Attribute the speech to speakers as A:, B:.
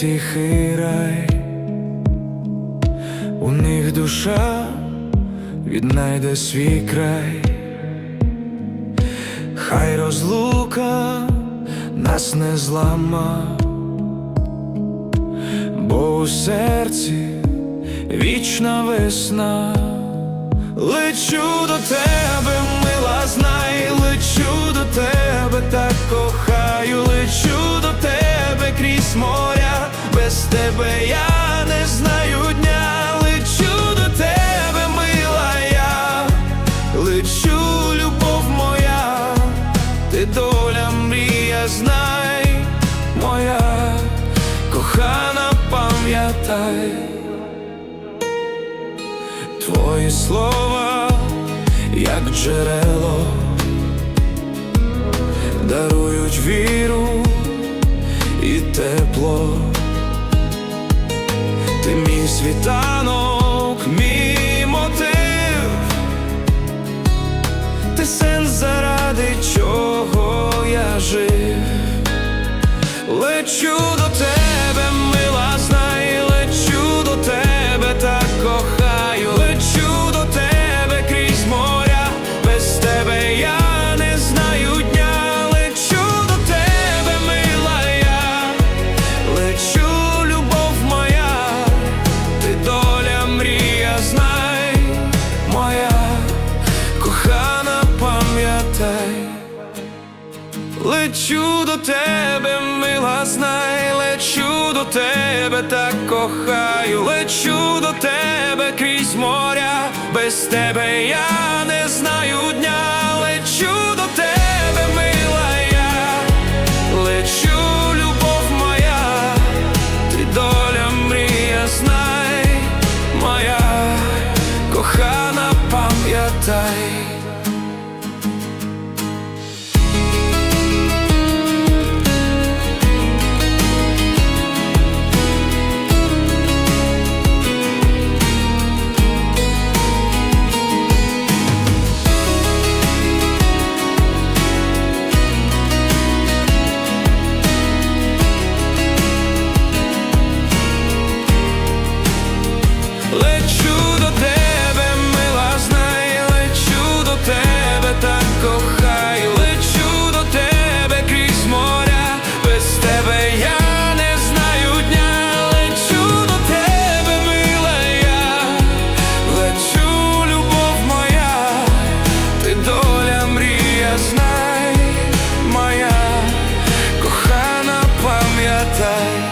A: тихий рай, у них душа віднайде свій край, хай розлука нас не злама, бо у серці вічна весна. Лечу до тебе, мила, знай, лечу до тебе, так кохаю, лечу до тебе крізь моря, без тебе я не знаю дня, лечу до тебе, мила я, любов моя, ти доля мрія, знай, моя кохана, пам'ятай. Твої слова, як джерело, світанок, мій мотив, ти сенс, заради чого я жив. Лечу до Лечу до тебе, мила, знай, лечу до тебе, так кохаю, лечу до тебе крізь моря, без тебе я не знаю дня, sky.